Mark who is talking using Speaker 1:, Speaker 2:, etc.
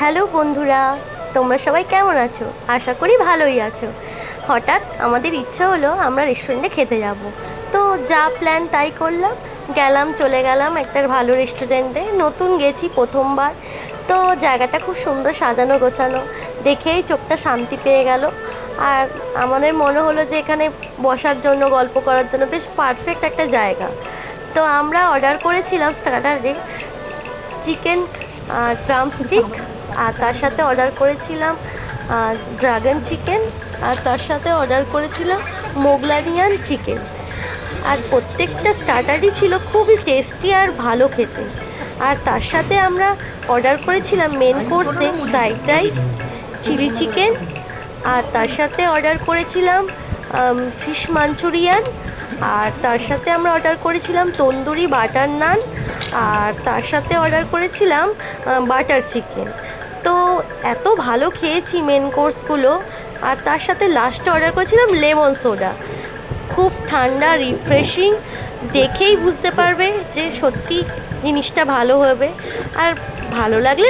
Speaker 1: Hello বন্ধুরা, তোমরা সবাই কেমন আছো? আশা করি ভালোই আছো। হঠাৎ আমাদের ইচ্ছা হলো আমরা রেস্টুরেন্টে খেতে যাব। তো যা প্ল্যান তাই করলাম। গেলাম, চলে গেলাম একটা ভালো রেস্টুরেন্টে নতুন গেছি প্রথমবার। তো জায়গাটা খুব সুন্দর সাজানো গোছানো। দেখেই চোখটা শান্তি পেয়ে গেল। আর আমাদের মনে হলো যে এখানে বসার জন্য, গল্প করার জন্য বেশ পারফেক্ট একটা জায়গা। তো আমরা অর্ডার করেছিলাম স্টার্টারে চিকেন ড্রামস্টিক আর তার সাথে অর্ডার করেছিলাম ড্রাগন চিকেন, আর তার সাথে অর্ডার করেছিলাম মোগলানিয়ান চিকেন। আর প্রত্যেকটা স্টার্টারই ছিল খুবই টেস্টি আর ভালো খেতে। আর তার সাথে আমরা অর্ডার করেছিলাম মেন কোর্সে ফ্রাইড রাইস চিলি চিকেন আর তার সাথে অর্ডার করেছিলাম ফিশ মাঞ্চুরিয়ান আর তার সাথে আমরা অর্ডার করেছিলাম তন্দুরি বাটার নান, আর তার সাথে অর্ডার করেছিলাম বাটার চিকেন এত ভালো খেয়েছি মেন কোর্সগুলো আর তার সাথে লাস্টে অর্ডার করেছিলাম লেমন সোডা খুব ঠান্ডা রিফ্রেশিং দেখেই বুঝতে পারবে যে সত্যি জিনিসটা ভালো হবে। আর ভালো লাগলে